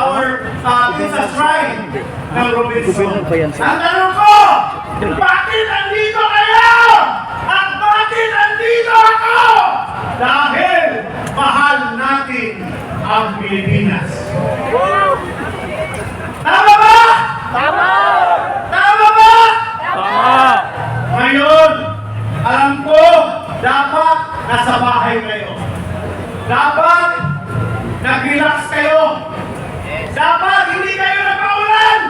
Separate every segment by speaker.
Speaker 1: Power, uh, sa shrine ng Robinson. Ang tanong ko, bakit andito kayo? At bakit andito ako? Dahil mahal natin ang Pilipinas. Tama ba? Tama! Tama ba?
Speaker 2: Tama!
Speaker 1: Ngayon, alam ko, dapat nasa bahay kayo. Dapat nag-relax kayo. Dapat hindi kayo nagpaulan.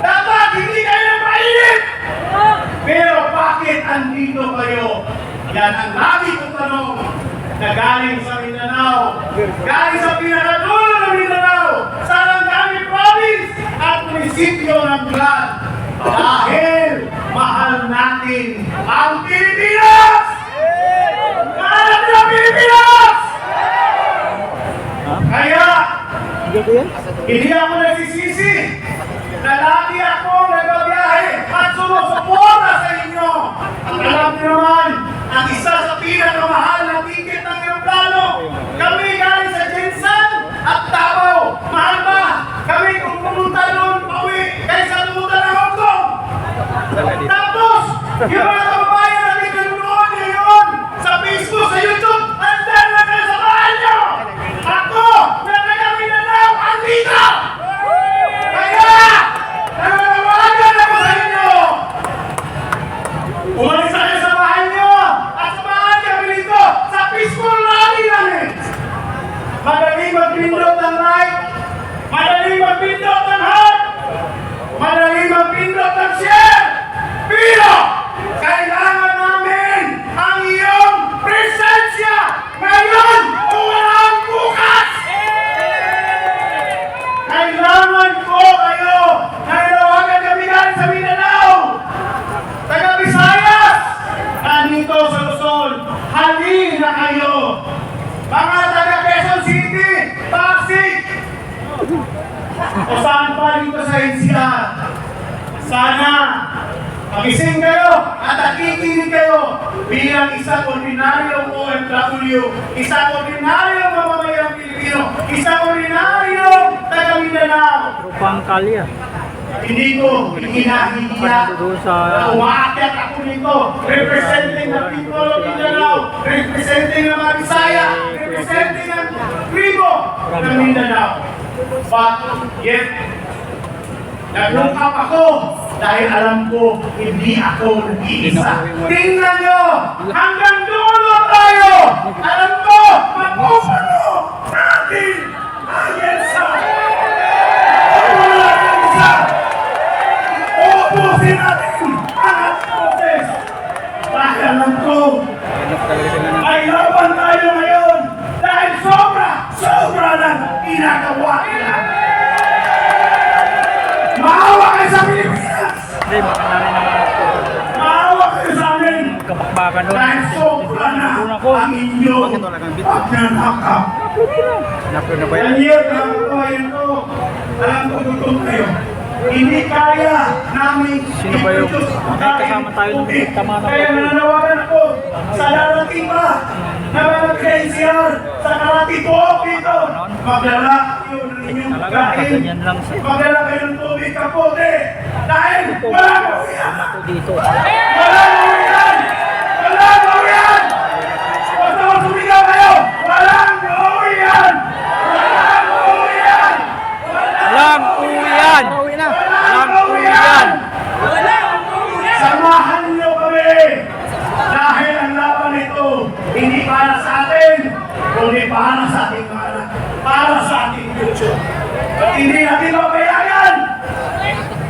Speaker 1: Dapat hindi kayo nagpainit. Pero bakit andito kayo? Yan ang lagi kong tanong na galing sa Mindanao, galing sa pinakadulo ng Mindanao, sa Langami Province at munisipyo ng Blan. Dahil mahal natin ang Pilipinas! Natin ang Pilipinas! Kaya,
Speaker 2: Hindi
Speaker 1: ako nagsisisi Gewalt! O saan pa dito sa NCR? Sana magising kayo at nakikinig kayo bilang isang ordinaryong OFW, isang ordinaryong mamamayang Pilipino, isang ordinaryong taga Mindanao.
Speaker 2: Rupang kalya.
Speaker 1: Hindi ko hinahiya na umaakyat ako dito, representing the people of Mindanao, representing ng mga Bisaya, representing ng tribo ng Mindanao. But yet, naglungkap ako dahil alam ko hindi ako nag-iisa. Tingnan nyo! Hanggang dulo tayo! Alam ko, mapupuno natin ang EDSA! Mapupuno natin ang EDSA! Uubusin natin ang ating proses! Dahil alam ko, may laban tayo ngayon dahil sobra, sobra lang ginagawa nila. Maawa kayo sa Pilipinas!
Speaker 2: Hindi, makana rin naman ako.
Speaker 1: Maawa kayo sa amin!
Speaker 2: Kapakbakan doon.
Speaker 1: Dahil sobra na ang inyong pagnanakap.
Speaker 2: Napyo na ba yan?
Speaker 1: Yan yun, ang kabayan ko. Alam ko gutom kayo. Hindi kaya namin
Speaker 2: Sino ba yung- kasama tayo
Speaker 1: tubig.
Speaker 2: tama na
Speaker 1: Kaya nananawagan ako sa darating pa na mga KCR sa karati po dito. Magdala kayo ng inyong
Speaker 2: sa-
Speaker 1: Magdala kayo ng tubig kapote. Dahil wala mo yan. Wala mo yan! Wala mo yan! Basta mo sumigaw kayo! Walang uuwi yan! Walang uuwi yan!
Speaker 2: Walang uwian! Walang uwian!
Speaker 1: Samahan niyo kami! Dahil ang laban ito, hindi para sa atin, kundi para sa ating mga anak, para sa ating future. Hindi natin mapayagan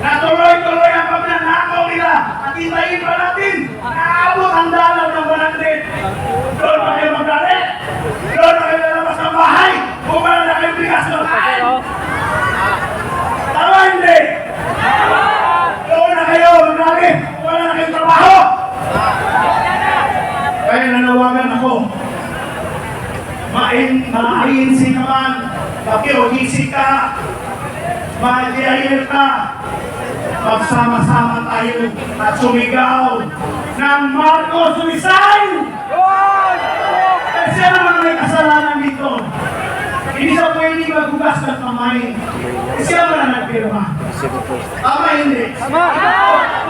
Speaker 1: na tuloy-tuloy ang pagnanakaw nila at hintayin pa natin na ang dalaw ng 100. Doon pa kayo magdalit! Doon pa kayo lalabas ng bahay! Kung wala na kayong bigas ng kain!
Speaker 2: Pero,
Speaker 1: Tama hindi! Doon na kayo, marami! Wala na kayong trabaho! Kaya nanawagan ako. Main, ma-INC naman, makiogisi ka, ma-DIL ka, magsama-sama tayo at sumigaw ng Marcos resign! Kasi naman may kasalanan dito. Hindi siya pwede maghugas ng kamay. Siya ba na nagpirma? Tama hindi?
Speaker 2: Tama.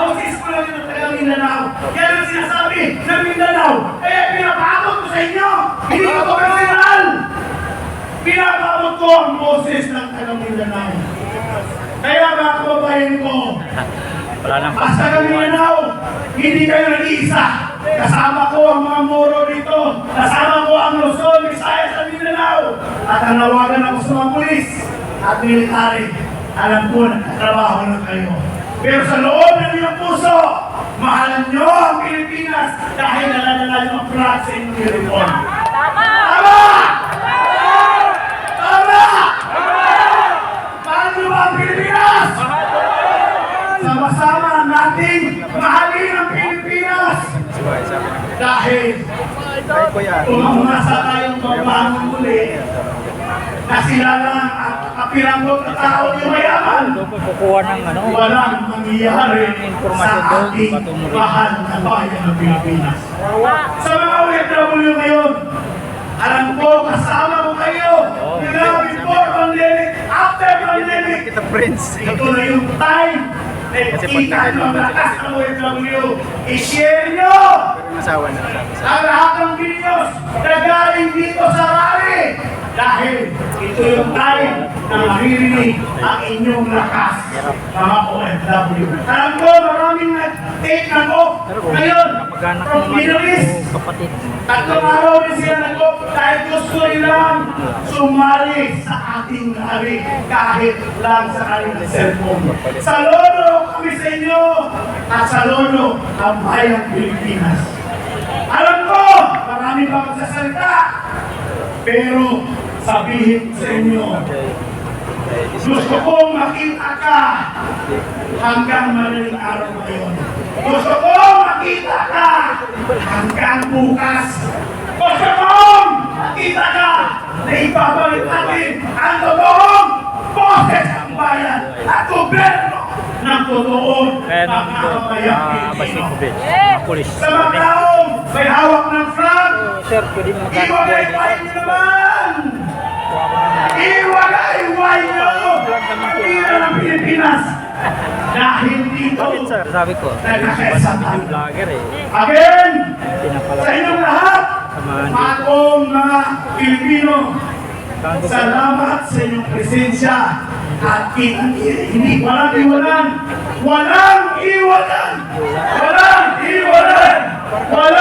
Speaker 1: Moses ko lang yung taga Mindanao. Yan ang sinasabi ng Mindanao. Kaya pinapakot ko sa inyo. Hindi ko to Pinapakot ko ang Moses ng taga Mindanao. Kaya mga kababayan ko,
Speaker 2: Wala nang
Speaker 1: Basta kami Mindanao, hindi kayo nag-iisa. Kasama ko ang mga Moro dito. Kasama ko ang Luzon, Visayas at Mindanao. At nanawagan ako sa mga pulis at military. Alam ko, nagtatrabaho na kayo. Pero sa loob ng iyong puso, mahal nyo ang Pilipinas dahil nalalala nyo ang flag sa inyong uniform. Tama! Tama! Mahal nyo ba ang Pilipinas? Sama-sama nating mahalin ang Pilipinas dahil kung umasa tayong mabangon muli na sila lang ang kapiranggot na tao yung mayaman,
Speaker 2: ano.
Speaker 1: walang mangyayari sa ating mahal na bayan ng Pilipinas. Sa mga OFW ngayon, alam ko, kasama ko kayo. Grabe before pandemic, after pandemic, ito na yung time
Speaker 2: Kasi pagka-
Speaker 1: nyo ang lakas ng OFW. I-share nyo
Speaker 2: Nasawa na.
Speaker 1: ang lahat ng videos na galing dito sa rally. Dahil ito yung time na maririnig ang inyong lakas, mga OFW. Alam ko, maraming nag-take ng off ngayon from Middle East. Tatlong araw din sila nag-off dahil gusto nilang sumali sa ating hari kahit lang sa kanilang cellphone. Sa lolo kami sa inyo at sa lolo ang bayang Pilipinas. Alam ko, marami pa magsasalita, pero sabihin sa inyo, gusto kong makita ka hanggang madaling araw ngayon. Gusto kong makita ka hanggang bukas. Gusto kong makita ka na ibabalik natin ang totoong boses ng bayan at gobyerno ng totoong
Speaker 2: Kaya nang
Speaker 1: mga
Speaker 2: po,
Speaker 1: kabayang
Speaker 2: ah,
Speaker 1: Pilipino.
Speaker 2: Pulis.
Speaker 1: Sa mga taong may hawak ng flag, iwagay-iwagay
Speaker 2: dito?
Speaker 1: nyo naman! Iwalay-iway nyo ang tira ng Pilipinas dahil dito
Speaker 2: sabi ko, nagkakesatan.
Speaker 1: Again, sa inyong lahat, akong mga Pilipino, salamat sa inyong presensya at hindi walang iwanan, walang iwanan, walang iwanan, walang iwanan.